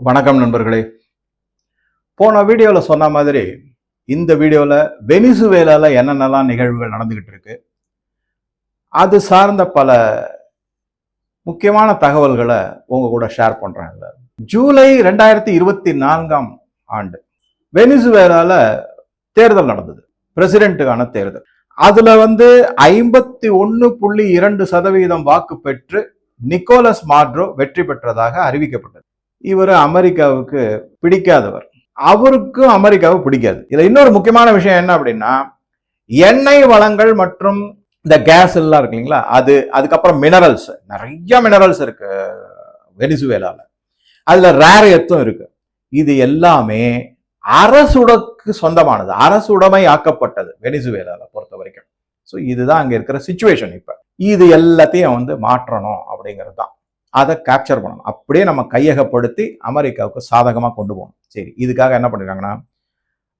வணக்கம் நண்பர்களே. போன வீடியோவில் சொன்ன மாதிரி இந்த வீடியோவில் வெனிசுவேலால என்னென்னலாம் நிகழ்வுகள் நடந்துகிட்டு இருக்கு அது சார்ந்த பல முக்கியமான தகவல்களை உங்க கூட ஷேர் பண்ணுறாங்க ஜூலை ரெண்டாயிரத்தி இருபத்தி நான்காம் ஆண்டு வெனிசுவேலால தேர்தல் நடந்தது பிரசிடென்ட்டுக்கான தேர்தல். அதுல வந்து ஐம்பத்தி ஒன்னு புள்ளி இரண்டு சதவீதம் வாக்கு பெற்று நிக்கோலஸ் மாட்ரோ வெற்றி பெற்றதாக அறிவிக்கப்பட்டது. இவர் அமெரிக்காவுக்கு பிடிக்காதவர். அவருக்கும் அமெரிக்காவை பிடிக்காது. இதில் இன்னொரு முக்கியமான விஷயம் என்ன அப்படின்னா எண்ணெய் வளங்கள் மற்றும் இந்த கேஸ் எல்லாம் இருக்கு இல்லைங்களா அது அதுக்கப்புறம் மினரல்ஸ் நிறைய மினரல்ஸ் இருக்கு வெனிசுவேலாவில் அதில் ரேர் எத்தும் இருக்கு. இது எல்லாமே அரசுடக்கு சொந்தமானது. அரசுடைமை ஆக்கப்பட்டது வெனிசுவேலாவில் பொறுத்த வரைக்கும். ஸோ இதுதான் அங்கே இருக்கிற சுச்சுவேஷன் இப்போ. இது எல்லாத்தையும் வந்து மாற்றணும் அப்படிங்கிறது தான். அதை கேப்சர் பண்ணணும். அப்படியே நம்ம கையகப்படுத்தி அமெரிக்காவுக்கு சாதகமாக கொண்டு போகணும். சரி இதுக்காக என்ன பண்ணிருக்காங்கன்னா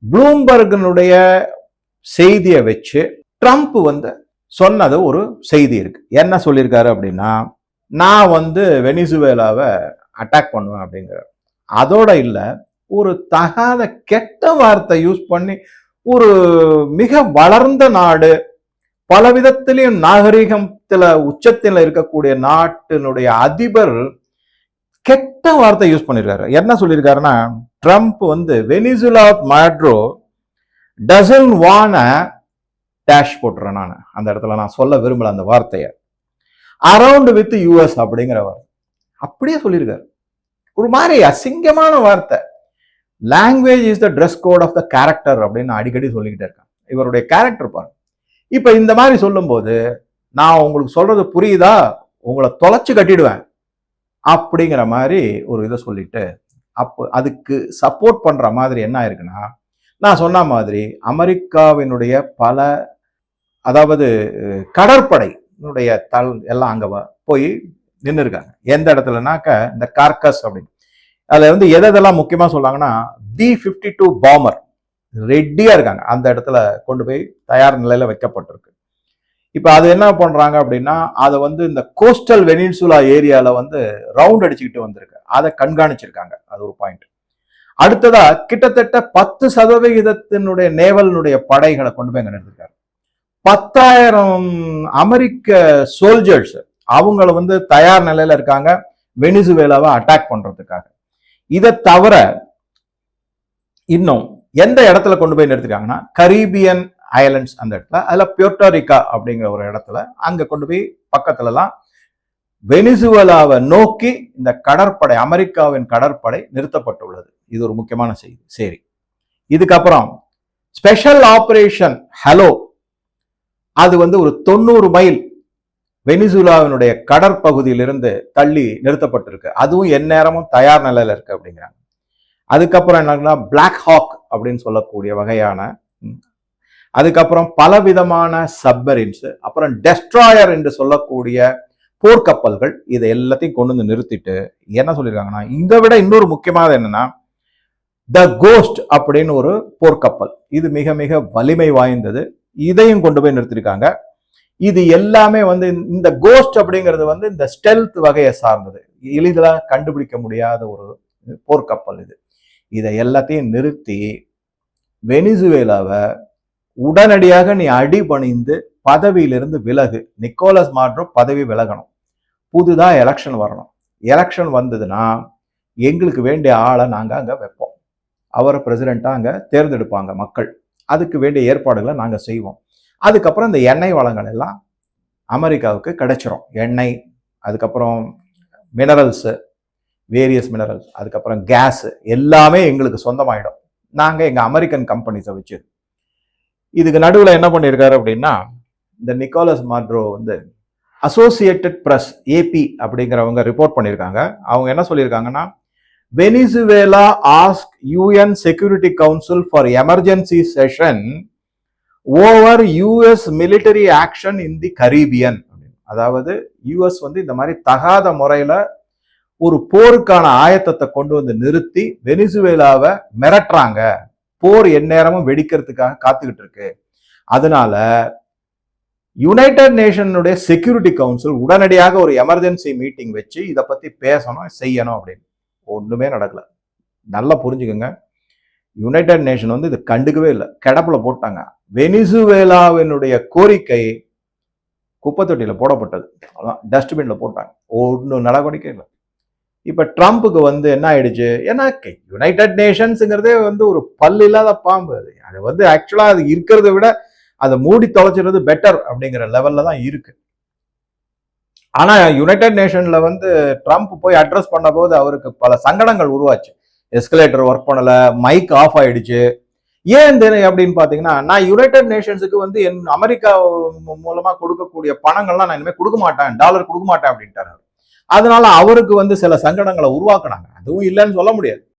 ப்ளூம்பர்கனுடைய செய்தியை வச்சு ட்ரம்ப் வந்து சொன்னது ஒரு செய்தி இருக்கு. என்ன சொல்லியிருக்காரு அப்படின்னா நான் வந்து வெனிசுவேலாவை அட்டாக் பண்ணுவேன் அப்படிங்கிற அதோட இல்லை ஒரு தகாத கெட்ட வார்த்தை யூஸ் பண்ணி ஒரு மிக வளர்ந்த நாடு பல விதத்திலையும் நாகரீகம் உச்சத்தில் இருக்கக்கூடிய நாட்டினுடைய அதிபர் கெட்ட வார்த்தை யூஸ் பண்ணியிருக்காரு என்ன சொல்லியிருக்காருன்னா ட்ரம்ப் வந்து வெனிசுலா மாட்ரோ டசன் வான டேஷ் போட்டுறேன் நான். அந்த இடத்துல நான் சொல்ல விரும்பல அந்த வார்த்தையை. அரவுண்ட் வித் யூஎஸ் அப்படிங்கிற வார்த்தை அப்படியே சொல்லியிருக்காரு ஒரு மாதிரி அசிங்கமான வார்த்தை. Language is the dress code of the character அப்படின்னு அடிக்கடி சொல்லிக்கிட்டே இருக்கேன் இவருடைய கேரக்டர் பாருங்க. இப்போ இந்த மாதிரி சொல்லும்போது நான் உங்களுக்கு சொல்றது புரியுதா? உங்களை தொலைச்சு கட்டிடுவேன். அப்படிங்கிற மாதிரி ஒரு இதை சொல்லிட்டு அப்போ அதுக்கு சப்போர்ட் பண்ற மாதிரி என்ன ஆயிருக்குன்னா நான் சொன்ன மாதிரி அமெரிக்காவினுடைய பல அதாவது கடற்படையினுடைய தல் எல்லாம் அங்க போய் நின்று இருக்காங்க எந்த இடத்துலனாக்க இந்த கார்கஸ் அப்படின்னு. அதுல வந்து எதை எதெல்லாம் முக்கியமா சொல்றாங்கன்னா பி ஃபிஃப்டி டூ பாமர் ரெட்டியா இருக்காங்க. அந்த இடத்துல கொண்டு போய் தயார் நிலையில வைக்கப்பட்டிருக்கு. இப்போ அது என்ன பண்றாங்க அப்படின்னா அதை வந்து இந்த கோஸ்டல் வெனின்சுலா ஏரியால வந்து ரவுண்ட் அடிச்சுக்கிட்டு வந்திருக்கு. அதை கண்காணிச்சிருக்காங்க. அது ஒரு பாயிண்ட் அடுத்ததா கிட்டத்தட்ட பத்து சதவிகிதத்தினுடைய நேவலினுடைய படைகளை கொண்டு போய் அங்க நிறுத்திருக்காரு. பத்தாயிரம் அமெரிக்க சோல்ஜர்ஸ் அவங்கள வந்து தயார் நிலையில இருக்காங்க. வெனிசுவேலாவை அட்டாக் பண்றதுக்காக. இதை தவிர இன்னும் எந்த இடத்துல கொண்டு போய் நிறுத்திருக்காங்கன்னா கரீபியன் ஐலண்ட்ஸ் அந்த இடத்துல. அதில் பியோட்டோரிக்கா அப்படிங்கிற ஒரு இடத்துல அங்கே கொண்டு போய் பக்கத்துலலாம் வெனிசுவலாவை நோக்கி இந்த கடற்படை அமெரிக்காவின் கடற்படை நிறுத்தப்பட்டுள்ளது. இது ஒரு முக்கியமான செய்தி சரி. இதுக்கப்புறம் ஸ்பெஷல் ஆபரேஷன் ஹலோ அது வந்து ஒரு தொண்ணூறு மைல் வெனிசுலாவினுடைய கடற்பகுதியிலிருந்து தள்ளி நிறுத்தப்பட்டிருக்கு. அதுவும் எந்நேரமும் தயார் நிலையில இருக்கு அப்படிங்கிறாங்க. அதுக்கப்புறம் என்னன்னா பிளாக் ஹாக் அப்படின்னு சொல்லக்கூடிய வகையான அதுக்கப்புறம் பலவிதமான சப்மரின்ஸ் அப்புறம் டெஸ்ட்ராயர் என்று சொல்லக்கூடிய போர்க்கப்பல்கள் இதை எல்லாத்தையும் கொண்டு வந்து நிறுத்திட்டு என்ன சொல்லியிருக்காங்கன்னா இதை விட இன்னொரு முக்கியமானது என்னன்னா த கோஸ்ட் அப்படின்னு ஒரு போர்க்கப்பல். இது மிக மிக வலிமை வாய்ந்தது. இதையும் கொண்டு போய் நிறுத்திருக்காங்க. இது எல்லாமே வந்து இந்த கோஸ்ட் அப்படிங்கிறது வந்து இந்த ஸ்டெல்த் வகையை சார்ந்தது. எளிதலாக கண்டுபிடிக்க முடியாத ஒரு போர்க்கப்பல் இது. இதை எல்லாத்தையும் நிறுத்தி வெனிசுவேலாவை உடனடியாக நீ அடிபணிந்து பதவியிலிருந்து விலகு. நிக்கோலஸ் மாட்ரோ பதவி விலகணும். புதுதாக எலெக்ஷன் வரணும். எலெக்ஷன் வந்ததுன்னா எங்களுக்கு வேண்டிய ஆளை நாங்கள் அங்கே வைப்போம். அவரை பிரசிடெண்ட்டாக அங்கே தேர்ந்தெடுப்பாங்க மக்கள். அதுக்கு வேண்டிய ஏற்பாடுகளை நாங்கள் செய்வோம். அதுக்கப்புறம் இந்த எண்ணெய் வளங்கள் எல்லாம் அமெரிக்காவுக்கு கிடைச்சிரும். எண்ணெய் அதுக்கப்புறம் மினரல்ஸு வேரியஸ் மினரல்ஸ் அதுக்கப்புறம் கேஸு எல்லாமே எங்களுக்கு சொந்தமாயிடும். நாங்கள் எங்கள் அமெரிக்கன் கம்பெனிஸை வச்சு இதுக்கு நடுவில் என்ன பண்ணியிருக்காரு அப்படின்னா இந்த நிக்கோலஸ் மாட்ரோ வந்து அசோசியேட்டட் ப்ரெஸ் ஏபி அப்படிங்கிறவங்க ரிப்போர்ட் பண்ணியிருக்காங்க அவங்க என்ன சொல்லியிருக்காங்கன்னா Venezuela ask UN security council for emergency session over US military action in the Caribbean அதாவது யூஎஸ் வந்து இந்த மாதிரி தகாத முறையில் ஒரு போருக்கான ஆயத்தத்தை கொண்டு வந்து நிறுத்தி வெனிசுவேலாவை மிரட்டுறாங்க. போர் எந்நேரமும் வெடிக்கிறதுக்காக காத்துக்கிட்டு இருக்கு. அதனால யுனைடெட் நேஷனுடைய செக்யூரிட்டி கவுன்சில் உடனடியாக ஒரு எமர்ஜென்சி மீட்டிங் வச்சு இதை பத்தி பேசணும் செய்யணும் அப்படின்னு. ஒண்ணுமே நடக்கல. நல்லா புரிஞ்சுக்கோங்க. யுனைடெட் நேஷன் வந்து இது கண்டுக்கவே இல்லை. கிடப்பில் போட்டாங்க. வெனிசுவேலாவினுடைய கோரிக்கை குப்பை தொட்டியில் போடப்பட்டது. அதான் டஸ்ட்பினில் போட்டாங்க. ஒன்றும் நடவடிக்கை இல்லை. இப்போ ட்ரம்ப்புக்கு வந்து என்ன ஆயிடுச்சு? ஏன்னா யுனைடெட் நேஷன்ஸுங்கிறதே வந்து ஒரு பல் இல்லாத பாம்பு அது. அது வந்து ஆக்சுவலாக அது இருக்கிறத விட அதை மூடி தொலைச்சிடுறது பெட்டர் அப்படிங்கிற லெவலில் தான் இருக்கு. ஆனால் யுனைடெட் நேஷனில் வந்து ட்ரம்ப் போய் அட்ரஸ் பண்ண போது அவருக்கு பல சங்கடங்கள் உருவாச்சு. எஸ்கலேட்டர் ஒர்க் பண்ணல மைக் ஆஃப் ஆயிடுச்சு. ஏன் தெரியும் அப்படின்னு பார்த்தீங்கன்னா நான் யுனைடெட் நேஷன்ஸுக்கு வந்து என் அமெரிக்கா மூ- கொடுக்கக்கூடிய பணங்கள்லாம் நான் இனிமேல் கொடுக்க மாட்டேன் டாலர் கொடுக்க மாட்டேன் அப்படின்ட்டாரு அதனால அவருக்கு வந்து சில சங்கடங்களை உருவாக்குனாங்க. அதுவும் இல்லைன்னு சொல்ல முடியாது.